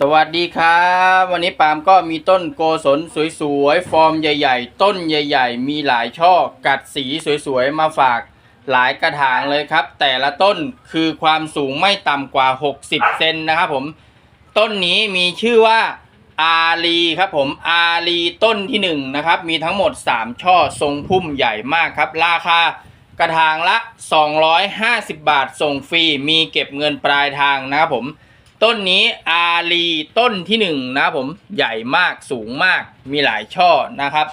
สวัสดีครับ วันนี้ปาล์มก็มีต้นโกศลสวยๆ ฟอร์มใหญ่ๆ ต้นใหญ่ ๆ มีหลายช่อกัดสีสวยๆ มาฝากหลายกระถางเลยครับ แต่ละต้นคือความสูงไม่ต่ำกว่า 60 เซนนะครับผม ต้นนี้มีชื่อว่าอาลีครับผมอาลีต้นที่หนึ่งนะครับ มีทั้งหมด 3 ช่อทรงพุ่มใหญ่มากครับ ราคากระถางละ 250 บาทส่งฟรีมีเก็บเงินปลายทางนะครับผม ต้นนี้อาลีต้นที่หนึ่งนะผมใหญ่มากสูงมากมีหลายช่อนะครับ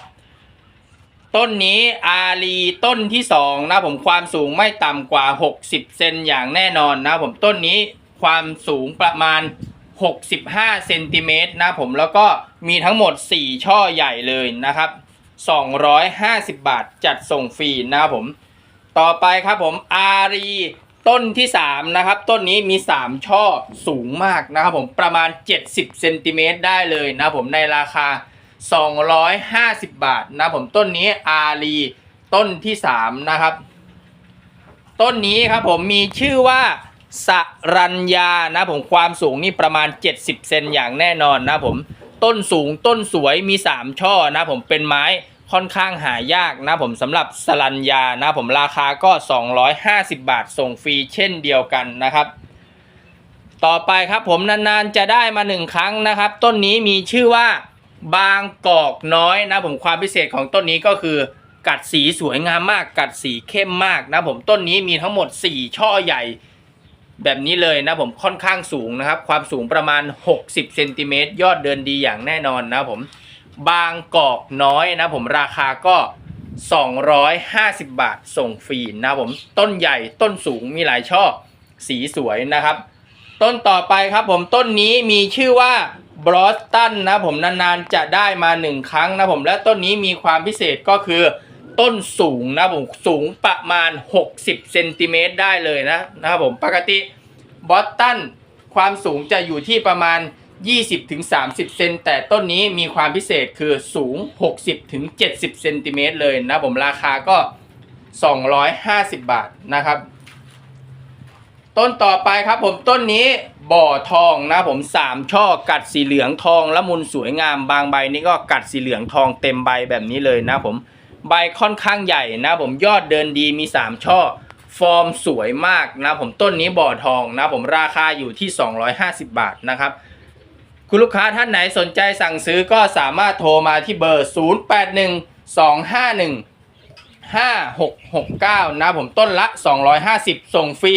ต้นนี้อาลีต้นที่สองนะผมความสูงไม่ต่ำกว่า 60 เซนอย่างแน่นอนนะผมต้นนี้ความสูงประมาณ 65 เซนติเมตรนะผมแล้วก็มีทั้งหมด 4 ช่อใหญ่เลยนะครับ 250 บาทจัดส่งฟรีนะครับผม ต่อไปครับผมอารี ต้นที่ 3 นะครับ ต้นนี้มี 3 ช่อสูงมากนะครับผมประมาณ 70เซนติเมตรได้เลยนะผมในราคา 250 บาทนะผมต้นนี้อารีต้นที่ 3 นะครับ ต้นนี้ครับผมมีชื่อว่าสรัญญานะผมความสูงนี่ประมาณ 70 เซนอย่างแน่นอนนะผมต้นสูงต้นสวยมี 3 ช่อนะผมเป็นไม้ ค่อนข้างหายากนะผมสำหรับสรัญญานะผมราคาก็ 250 บาทส่งฟรีเช่นเดียวกันนะครับ ต่อไปครับผมนานๆจะได้มาหนึ่งครั้งนะครับ ต้นนี้มีชื่อว่าบางกอกน้อยนะผมความพิเศษของต้นนี้ก็คือ กัดสีสวยงามมาก กัดสีเข้มมากนะผมต้นนี้มีทั้งหมด 4 ช่อใหญ่ แบบนี้เลยนะผมค่อนข้างสูงนะครับ ความสูงประมาณ 60เซนติเมตรยอดเดินดีอย่างแน่นอนนะผม บางกอกน้อยนะผมราคาก็ 250 บาทส่งฟรีนะผมต้นใหญ่ต้นสูงมีหลายช่อสีสวยนะครับ ต้นต่อไปครับผมต้นนี้มีชื่อว่าบรอสตันนะผมนานๆจะได้มาหนึ่งครั้งนะผมและต้นนี้มีความพิเศษก็คือต้นสูงนะผมสูงประมาณ 60เซนติเมตรได้เลยนะนะครับผมปกติบอสตันความสูงจะอยู่ที่ประมาณ 20-30 เซนแต่ต้นนี้มีความพิเศษคือสูง 60-70 เซนติเมตรเลยนะผมราคาก็ 250 บาทนะครับ ต้นต่อไปครับผมต้นนี้บ่อทองนะผมสามช่อกัดสีเหลืองทองละมุนสวยงามบางใบนี้ก็กัดสีเหลืองทองเต็มใบแบบนี้เลยนะผมใบค่อนข้างใหญ่นะผมยอดเดินดีมี 3 ช่อ ฟอร์มสวยมากนะผมต้นนี้บ่อทองนะผมราคาอยู่ที่ 250 บาทนะครับ คุณลูกค้าท่านไหนสนใจสั่งซื้อก็สามารถโทรมาที่เบอร์ 081251 5669 นะผมต้นละ 250 ส่งฟรี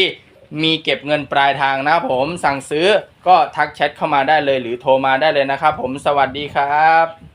มีเก็บเงินปลายทางนะผมสั่งซื้อก็ทักแชทเข้ามาได้เลยหรือโทรมาได้เลยนะครับผมสวัสดีครับ